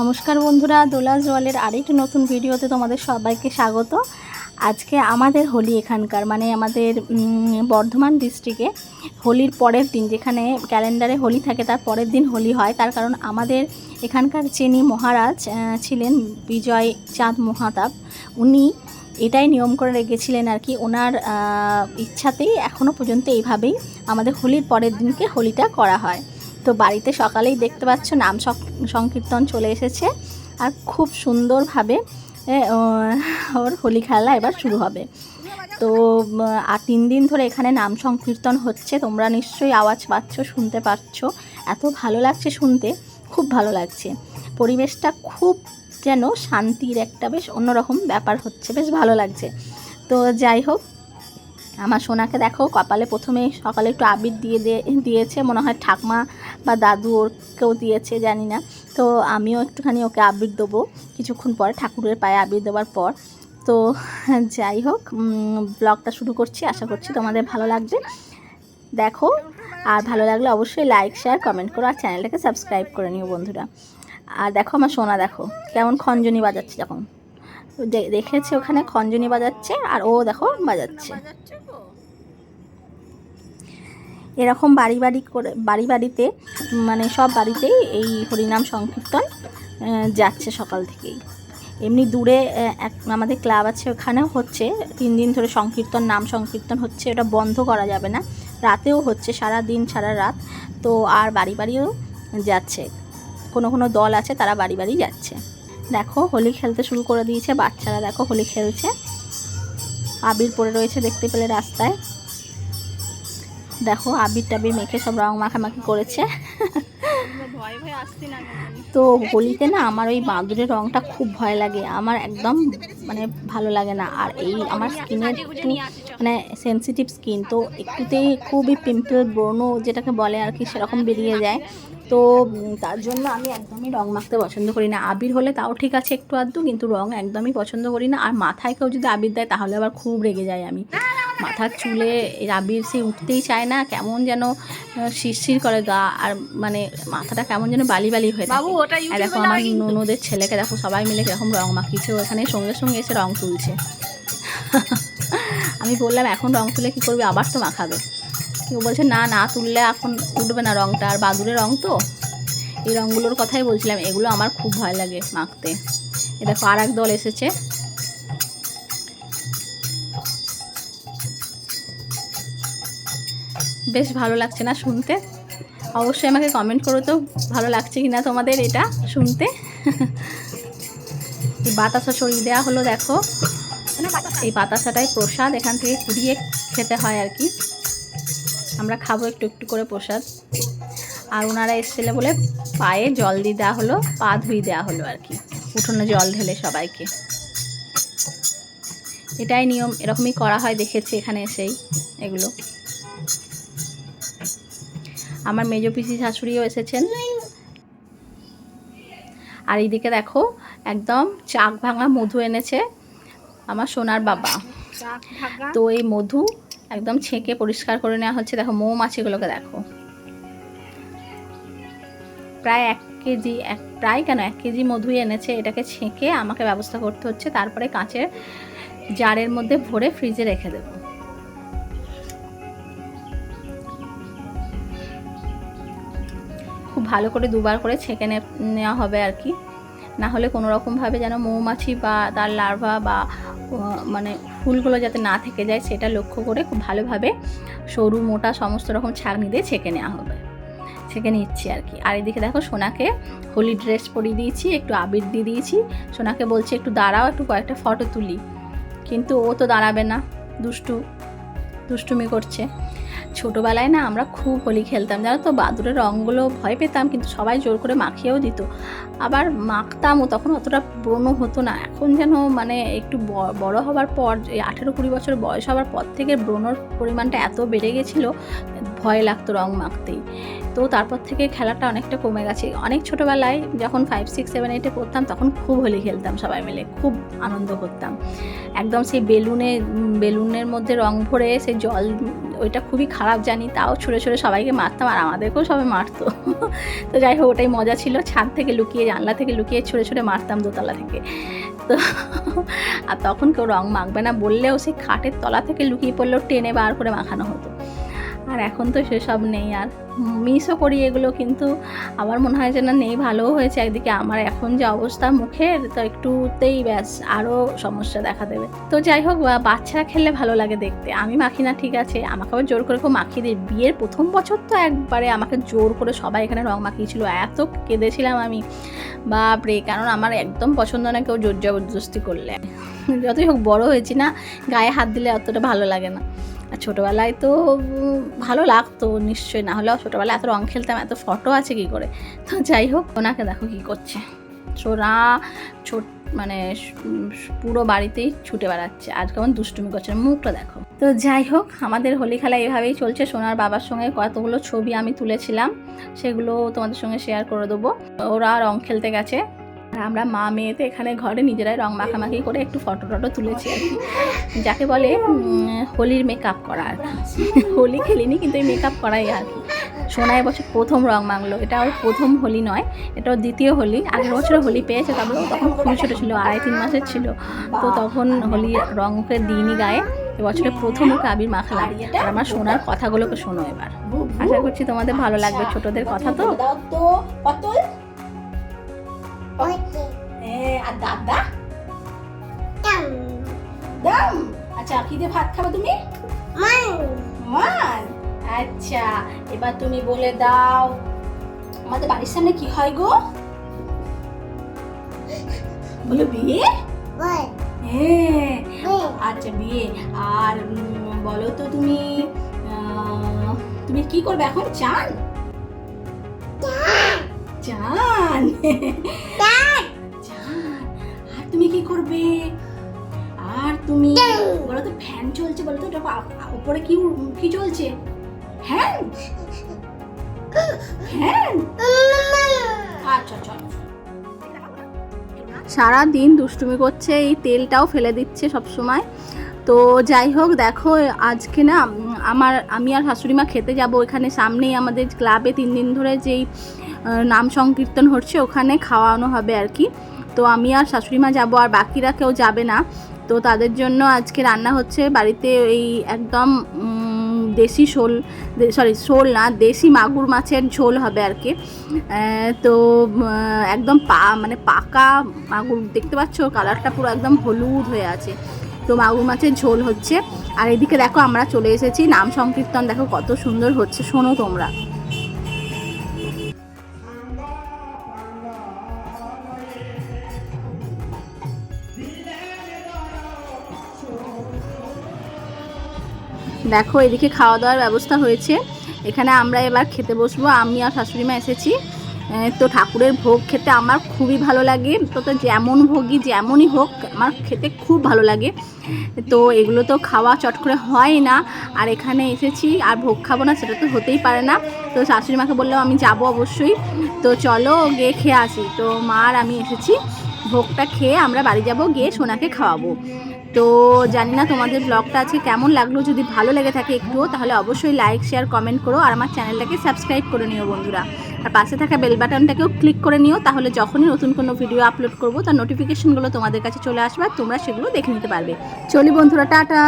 নমস্কার বন্ধুরা, দোলা জলের আরেকটি নতুন ভিডিওতে তোমাদের সবাইকে স্বাগত। আজকে আমাদের হোলি এখানকার মানে আমাদের বর্ধমান ডিস্ট্রিক্টে হোলির পরের দিন, যেখানে ক্যালেন্ডারে হোলি থাকে, তার পরের দিন হোলি হয়। তার কারণ আমাদের এখানকার যিনি মহারাজ ছিলেন বিজয় চাঁদ মহাতাব, উনি এটাই নিয়ম করে রেখেছিলেন আর কি, ওনার ইচ্ছাতেই এখনও পর্যন্ত এইভাবেই আমাদের হোলির পরের দিনকে হোলিটা করা হয়। তো বাড়িতে সকালেই দেখতে পাচ্ছ নাম সংকীর্তন চলে এসেছে। আর খুব সুন্দরভাবে ওর হোলি খেলা এবার শুরু হবে। তো আর তিন দিন ধরে এখানে নাম সংকীর্তন হচ্ছে। তোমরা নিশ্চয়ই আওয়াজ পাচ্ছ, শুনতে পাচ্ছ। এত ভালো লাগছে শুনতে, খুব ভালো লাগছে। পরিবেশটা খুব যেন শান্তির একটা বেশ অন্যরকম ব্যাপার হচ্ছে। বেশ ভালো লাগছে। তো যাই হোক আমার সোনাকে দেখো, কপালে প্রথমে সকালে একটু আবির দিয়ে দিয়েছে, মনে হয় ঠাকমা বা দাদু ওর কেউ দিয়েছে, জানি না। তো আমিও একটুখানি ওকে আবির দেবো। কিছুক্ষণ পরে ঠাকুরের পায়ে আবির দেওয়ার পর। তো যাই হোক ব্লগটা শুরু করছি, আশা করছি তোমাদের ভালো লাগবে। দেখো, আর ভালো লাগলে অবশ্যই লাইক শেয়ার কমেন্ট করো, আর চ্যানেলটাকে সাবস্ক্রাইব করে নিও বন্ধুরা। আর দেখো আমার সোনা দেখো, কেমন খঞ্জনি বাজাচ্ছে যখন। দেখেছে ওখানে খঞ্জনি বাজাচ্ছে আর ও দেখো বাজাচ্ছে। এরকম বাড়ি বাড়ি করে, বাড়ি বাড়িতে মানে সব বাড়িতেই এই হরিনাম সংকীর্তন যাচ্ছে সকাল থেকেই। এমনি দূরে এক, আমাদের ক্লাব আছে ওখানেও হচ্ছে, তিন দিন ধরে সংকীর্তন, নাম সংকীর্তন হচ্ছে ওটা বন্ধ করা যাবে না। রাতেও হচ্ছে, সারা দিন, সারা রাত। তো আর বাড়ি বাড়িও যাচ্ছে। কোনো কোনো দল আছে, তারা বাড়ি বাড়ি যাচ্ছে। দেখো হোলি খেলতে শুরু করে দিয়েছে বাচ্চারা দেখো হোলি খেলছে। আবির পড়ে রয়েছে দেখতে পেলে রাস্তায়। দেখো আবির টাবির মেখে সব রং মাখামাখি করেছে। তো হোলিতে না আমার ওই বাঁদুরের রংটা খুব ভয় লাগে। আমার একদম মানে ভালো লাগে না। আর এই আমার স্কিনের একটু মানে সেনসিটিভ স্কিন তো একটুতেই খুবই পিম্পল ব্রণ যেটাকে বলে আর কি সেরকম বেরিয়ে যায়। তো তার জন্য আমি একদমই রং মাখতে পছন্দ করি না। আবির হলে তাও ঠিক আছে একটু আধটু কিন্তু রং একদমই পছন্দ করি না। আর মাথায় কেউ যদি আবির দেয় তাহলে আবার খুব রেগে যাই আমি। মাথার চুলে আবির সে উঠতেই চায় না কেমন যেন শিরশির করে গা আর মানে মাথাটা কেমন যেন বালি বালি হয়ে থাকে। আর দেখো আমার ননদের ছেলেকে দেখো সবাই মিলে কীরকম রং মাখিয়েছে। ও এখানে সঙ্গে সঙ্গে এসে রং তুলছে। আমি বললাম এখন রং তুলে কী করবি? আবার তো মাখাবে। কেউ বলছে, না না, তুললে এখন উঠবে না রংটা, আর বাদুরের রং তো? এই রঙগুলোর কথাই বলছিলাম, এগুলো আমার খুব ভয় লাগে মাখতে। এ দেখো আর এক দল এসেছে। বেশ ভালো লাগছে না শুনতে? অবশ্যই আমাকে কমেন্ট করো তো, ভালো লাগছে কি না তোমাদের এটা শুনতে? বাতাসা সরিয়ে দেওয়া হলো, দেখো। এই বাতাসাটাই প্রসাদ এখান থেকে কুড়িয়ে খেতে হয় আর কি। আমরা খাব একটু একটু করে প্রসাদ। আর ওনারা এসেছিলে বলে পায়ে জল দিয়ে দেওয়া হলো পা ধুয়ে দেওয়া হলো আর কি। উঠোনে জল ঢেলে সবাইকে। এটাই নিয়ম এরকমই করা হয় দেখেছি এখানে এসেই এগুলো। আমার মেজো পিসি শাশুড়িও এসেছেন। আর এইদিকে দেখো একদম চাক ভাঙা মধু এনেছে আমার সোনার বাবা। তো এই মধু একদম ছেঁকে পরিষ্কার করে নেওয়া হচ্ছে। দেখো মৌমাছিগুলোকে দেখো। প্রায় এক কেজি, এক, প্রায় কেন এক কেজি মধুই এনেছে, এটাকে ছেঁকে আমাকে ব্যবস্থা করতে হচ্ছে। তারপরে কাঁচের জারের মধ্যে ভরে ফ্রিজে রেখে দেবো। খুব ভালো করে দুবার করে ছেঁকে নেওয়া হবে আর কি। না হলে কোনো রকমভাবে যেন মৌমাছি বা তার লার্ভা বা মানে ফুলগুলো যাতে না থেকে যায় সেটা লক্ষ্য করে খুব ভালোভাবে সরু, মোটা সমস্ত রকম ছাঁকনি দিয়ে ছেঁকে নেওয়া হবে। ছেঁকে নিচ্ছি আর কি। আর এদিকে দেখো সোনাকে হোলি ড্রেস পরিয়ে দিয়েছি, একটু আবির দিয়ে দিয়েছি। সোনাকে বলছি, একটু দাঁড়াও, একটু কয়েকটা ফটো তুলি। কিন্তু ও তো দাঁড়াবে না, দুষ্টু, দুষ্টুমি করছে। ছোটোবেলায় না আমরা খুব হোলি খেলতাম, জানো তো? বাদুরের রঙগুলো ভয় পেতাম, কিন্তু সবাই জোর করে মাখিয়েও দিত। আবার মাখতামও, তখন অতটা পুরনো হতো না। এখন যেন মানে একটু বড় হবার পর আঠেরো কুড়ি বছর বয়স হওয়ার পর থেকে ব্রণর পরিমাণটা এত বেড়ে গেছিল ভয় লাগতো রং মাখতেই। তো তারপর থেকে খেলাটা অনেকটা কমে গেছে। অনেক ছোটোবেলায় যখন ফাইভ সিক্স সেভেন এইটে পড়তাম, তখন খুব হোলি খেলতাম সবাই মিলে, খুব আনন্দ করতাম। একদম সেই বেলুনে বেলুনের মধ্যে রং ভরে সেই জল, ওইটা খুবই খারাপ জানি, তাও ছুঁড়ে ছুঁড়ে সবাইকে মারতাম আর আমাদেরকেও সবাই মারতো। তো যাই হোক, ওটাই মজা ছিল। ছাদ থেকে লুকিয়ে, জানলা থেকে লুকিয়ে ছুঁড়ে ছুঁড়ে মারতাম দোতলা থেকে। তো আর তখন কেউ রং মাখবে না বললেও সেই খাটের তলা থেকে লুকিয়ে পড়লেও টেনে বার করে মাখানো হতো। আর এখন তো সেসব নেই আর মিসও করি এগুলো, কিন্তু আমার মনে হয় যে না, নেই, ভালোও হয়েছে। একদিকে আমার এখন যে অবস্থা মুখের, তো একটুতেই ব্যাস আরও সমস্যা দেখা দেবে। তো যাই হোক বাচ্চারা খেললে ভালো লাগে দেখতে। আমি মাখি না, ঠিক আছে। আমাকে আবার জোর করে কেউ মাখিয়ে দিই বিয়ের প্রথম বছর তো একবারে আমাকে জোর করে সবাই এখানে রং মাখিয়েছিল। এত কেঁদেছিলাম আমি। বাপরে, কারণ আমার একদম পছন্দ না কেউ জোর জবরদস্তি করলে। যতই হোক, বড় হয়েছি না, গায়ে হাত দিলে অতটা ভালো লাগে না। আর ছোটোবেলায় তো ভালো লাগতো নিশ্চয়ই। না হলেও ছোটোবেলায় এত রং খেলতাম, এত ফটো আছে কি করে? তো যাই হোক, ওনাকে দেখো কি করছে। সোনা ছোট মানে পুরো বাড়িতেই ছুটে বেড়াচ্ছে। আর কেমন দুষ্টুমি করছে, মুখটা দেখো। তো যাই হোক, আমাদের হোলি খেলা এভাবেই চলছে। সোনার বাবার সঙ্গে কতগুলো ছবি আমি তুলেছিলাম, সেগুলো তোমাদের সঙ্গে শেয়ার করে দেবো। ওরা রং খেলতে গেছে। আর আমরা মা মেয়েতে এখানে ঘরে নিজেরাই রং মাখামাখি করে একটু ফটো টটো তুলেছি আর কি। যাকে বলে হোলির মেকআপ করা আর হোলি খেলিনি কিন্তু এই মেকআপ করাই আর কি। সোনা এবছর প্রথম রং মাখলো। এটা ওর প্রথম হোলি নয় এটা ওর দ্বিতীয় হোলি। আগের বছর হোলি পেয়েছে ও তখন খুবই ছোটো ছিল, আড়াই তিন মাসের ছিল। তো তখন হোলি রং ওকে দিইনি গায়ে। এবছরে প্রথম ওকে আবির মাখালাম আর আমার সোনার কথাগুলোকে শোনো এবার। আশা করছি তোমাদের ভালো লাগবে ছোটদের কথা তো। হ্যাঁ আর দাদা tam, দাম। আচ্ছা কি দিয়ে ভাত খাবে তুমি? man, মান আচ্ছা এবার তুমি বলে দাও। আমাদের বাড়ির সামনে কি হয় গো? বলো বিয়ে? হ্যাঁ আচ্ছা বিয়ে। আর বলো তো তুমি তুমি কি করবে এখন? চান। চান? Dad, চান আর তুমি কি করবে? আর তুমি বলো তো ফ্যান চলছে বলো তো ওটা উপরে কি কি চলছে? ফ্যান আচ্ছা চলো সারা দিন দুষ্টুমি করছে এই তেলটাও ফেলে দিচ্ছে সব সময় তো যাই হোক দেখো আজকে না আমার আমি আর শাশুড়ি মা খেতে যাব এখানে সামনেই আমাদের ক্লাবে তিন দিন ধরে যেই নাম সংকীর্তন হচ্ছে, ওখানে খাওয়ানো হবে আর কি। তো আমি আর শাশুড়ি মা যাব, আর বাকিরা কেউ যাবে না। তো তাদের জন্য আজকে রান্না হচ্ছে বাড়িতে এই একদম দেশি শোল সরি শোল না, দেশি মাগুর মাছের ঝোল হবে আর কি। তো একদম পা মানে পাকা মাগুর, দেখতে পাচ্ছ? কালারটা পুরো একদম হলুদ হয়ে আছে। তো মাগুর মাছের ঝোল হচ্ছে। আর এদিকে দেখো, আমরা চলে এসেছি, নাম সংকীর্তন, দেখো কত সুন্দর হচ্ছে, শোনো তোমরা। দেখো, এদিকে খাওয়া দাওয়ার ব্যবস্থা হয়েছে। এখানে আমরা এবার খেতে বসবো। আমি আর শাশুড়ি মা এসেছি। তো ঠাকুরের ভোগ খেতে আমার খুবই ভালো লাগে। তো তো যেমন ভোগই যেমনই হোক, আমার খেতে খুব ভালো লাগে। তো এগুলো তো খাওয়া চট করে হয় না। আর এখানে এসেছি, আর ভোগ খাব না, সেটা তো হতেই পারে না। তো শাশুড়ি মাকে আমি যাব অবশ্যই। তো চলো গিয়ে খেয়ে আসি। তো মা আর আমি এসেছি। ভোগটা খেয়ে আমরা বাড়ি যাব, গিয়ে সোনাকে খাওয়াবো। তো জানি না তোমাদের ব্লগটা আজকে কেমন লাগল, যদি ভালো লেগে থাকে একটুও, তাহলে অবশ্যই লাইক শেয়ার কমেন্ট করো আর আমার চ্যানেলটাকে সাবস্ক্রাইব করে নিও বন্ধুরা। আর পাশে থাকা বেল বাটনটাকেও ক্লিক করে নিও, তাহলে যখনই নতুন কোনো ভিডিও আপলোড করব, তার নোটিফিকেশনগুলো তোমাদের কাছে চলে আসবে আর তোমরা সেগুলো দেখে নিতে পারবে। চলি বন্ধুরা, টাটা!